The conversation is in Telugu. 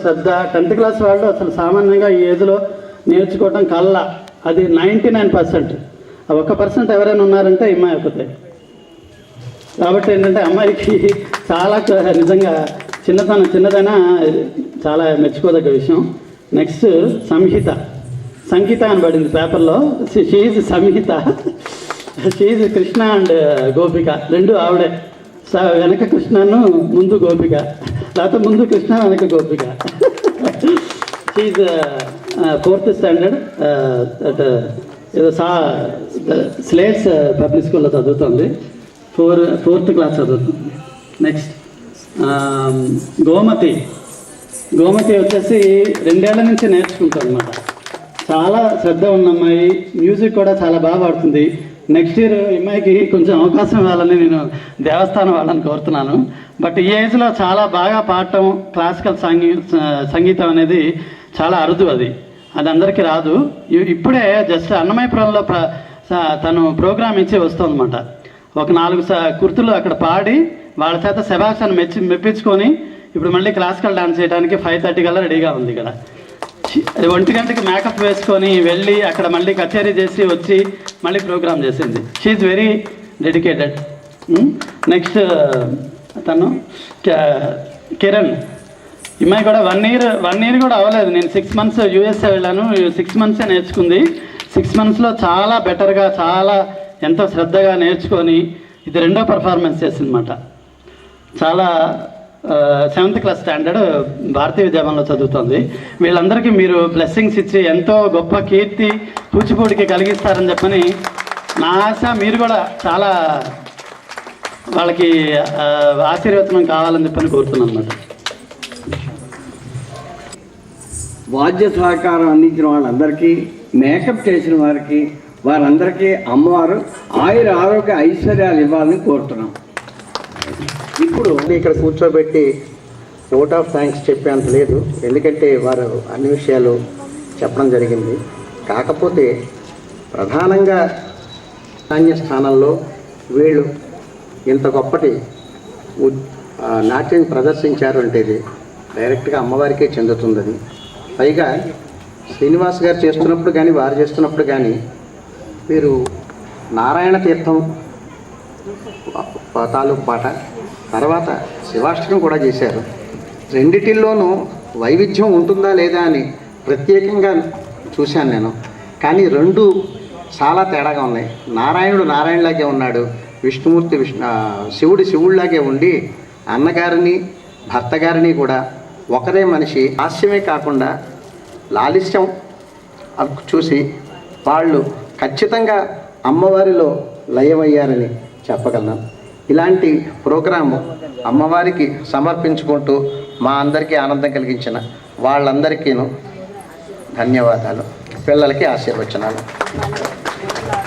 శ్రద్ధ. టెన్త్ క్లాస్ వాళ్ళు అసలు సామాన్యంగా ఈ ఏజ్లో నేర్చుకోవటం కళ్ళ అది నైంటీ నైన్ పర్సెంట్. ఒక పర్సెంట్ ఎవరైనా ఉన్నారంటే అమ్మాయి ఒకతే కాబట్టి ఏంటంటే అమ్మాయికి చాలా నిజంగా చిన్నతనం చిన్నదైనా చాలా మెచ్చుకోదగ్గ విషయం. నెక్స్ట్ సంహిత. సంహిత అని పడింది పేపర్లో. She's Samhita. She's Krishna and Gopika. రెండు ఆవిడే. స- వెనక కృష్ణను ముందు గోపిక. లేకపోతే ముందు కృష్ణ వెనక గోపిక. షీజ్ ఫోర్త్ స్టాండర్డ్ ఏదో సా స్లేట్స్ పబ్లిక్ స్కూల్లో చదువుతుంది. ఫోర్ ఫోర్త్ క్లాస్ చదువుతుంది. నెక్స్ట్ గోమతి. గోమతి వచ్చేసి రెండేళ్ళ నుంచి నేర్చుకుంటుంది అనమాట చాలా శ్రద్ధ ఉన్న అమ్మాయి. మ్యూజిక్ కూడా చాలా బాగా పాడుతుంది. నెక్స్ట్ ఇయర్ అమ్మాయికి కొంచెం అవకాశం ఇవ్వాలని నేను దేవస్థానం వాళ్ళని కోరుతున్నాను. బట్ ఈ ఏజ్లో చాలా బాగా పాడటం క్లాసికల్ సంగీ సంగీతం అనేది చాలా అరుదు అది. అది అందరికీ రాదు. ఇప్పుడే జస్ట్ అన్నమయపురంలో ప్ర స- తను ప్రోగ్రామ్ ఇచ్చి వస్తుందన్నమాట. ఒక నాలుగు స కుర్తులు అక్కడ పాడి వాళ్ళ చేత శభాషాన్ని మెచ్చి మెప్పించుకొని ఇప్పుడు మళ్ళీ క్లాసికల్ డాన్స్ చేయడానికి ఫైవ్ థర్టీ కల్లా రెడీగా ఉంది ఇక్కడ. ఒంటి గంటకి మేకప్ వేసుకొని వెళ్ళి అక్కడ మళ్ళీ కచేరీ చేసి వచ్చి మళ్ళీ ప్రోగ్రామ్ చేసింది. షీఈ్ వెరీ డెడికేటెడ్ నెక్స్ట్ తను కిరణ్. ఇమ్మాయి కూడా వన్ ఇయర్ వన్ ఇయర్ కూడా అవ్వలేదు. నేను సిక్స్ మంత్స్ యూఎస్ఏ వెళ్ళాను. సిక్స్ మంత్సే నేర్చుకుంది. సిక్స్ మంత్స్లో చాలా బెటర్గా చాలా ఎంతో శ్రద్ధగా నేర్చుకొని ఇది రెండో పర్ఫార్మెన్స్ చేసిందన్నమాట. చాలా సెవెంత్ క్లాస్ స్టాండర్డ్ భారతీయ విద్యాభవన్లో చదువుతుంది. వీళ్ళందరికీ మీరు బ్లెస్సింగ్స్ ఇచ్చి ఎంతో గొప్ప కీర్తి కూచిపూడికి కలిగిస్తారని చెప్పని నా ఆశ. మీరు కూడా చాలా వాళ్ళకి ఆశీర్వచనం కావాలని చెప్పని కోరుతున్నాను అన్నమాట. వాద్య సహకారం అందించిన వాళ్ళందరికీ మేకప్ చేసిన వారికి వారందరికీ అమ్మవారు ఆయుర ఆరోగ్య ఐశ్వర్యాలు ఇవ్వాలని కోరుతున్నాం. ఇప్పుడు ఇక్కడ కూర్చోబెట్టి ఓట్ ఆఫ్ థ్యాంక్స్ చెప్పేంత లేదు. ఎందుకంటే వారు అన్ని విషయాలు చెప్పడం జరిగింది. కాకపోతే ప్రధానంగా నాణ్య స్థానంలో వీళ్ళు ఇంత గొప్పటి నాట్యం ప్రదర్శించారు అంటే ఇది డైరెక్ట్గా అమ్మవారికే చెందుతుంది అది పైగా శ్రీనివాస్ గారు చేస్తున్నప్పుడు కానీ వారు చేస్తున్నప్పుడు కానీ మీరు నారాయణ తీర్థం ప- తాలూకు పాట తర్వాత శివాష్టకం కూడా చేశారు. రెండిటిల్లోనూ వైవిధ్యం ఉంటుందా లేదా అని ప్రత్యేకంగా చూశాను నేను. కానీ రెండు చాలా తేడాగా ఉన్నాయి. నారాయణుడు నారాయణలాగే ఉన్నాడు. విష్ణుమూర్తి విష్ణు శివుడు శివుడిలాగే ఉండి అన్నగారిని భర్త గారిని కూడా ఒకరే మనిషి హాస్యమే కాకుండా లాలిస్యం చూసి వాళ్ళు ఖచ్చితంగా అమ్మవారిలో లయమయ్యారని చెప్పగలను. ఇలాంటి ప్రోగ్రాము అమ్మవారికి సమర్పించుకుంటూ మా అందరికీ ఆనందం కలిగించిన వాళ్ళందరికీను ధన్యవాదాలు. పిల్లలకి ఆశీర్వచనాలు.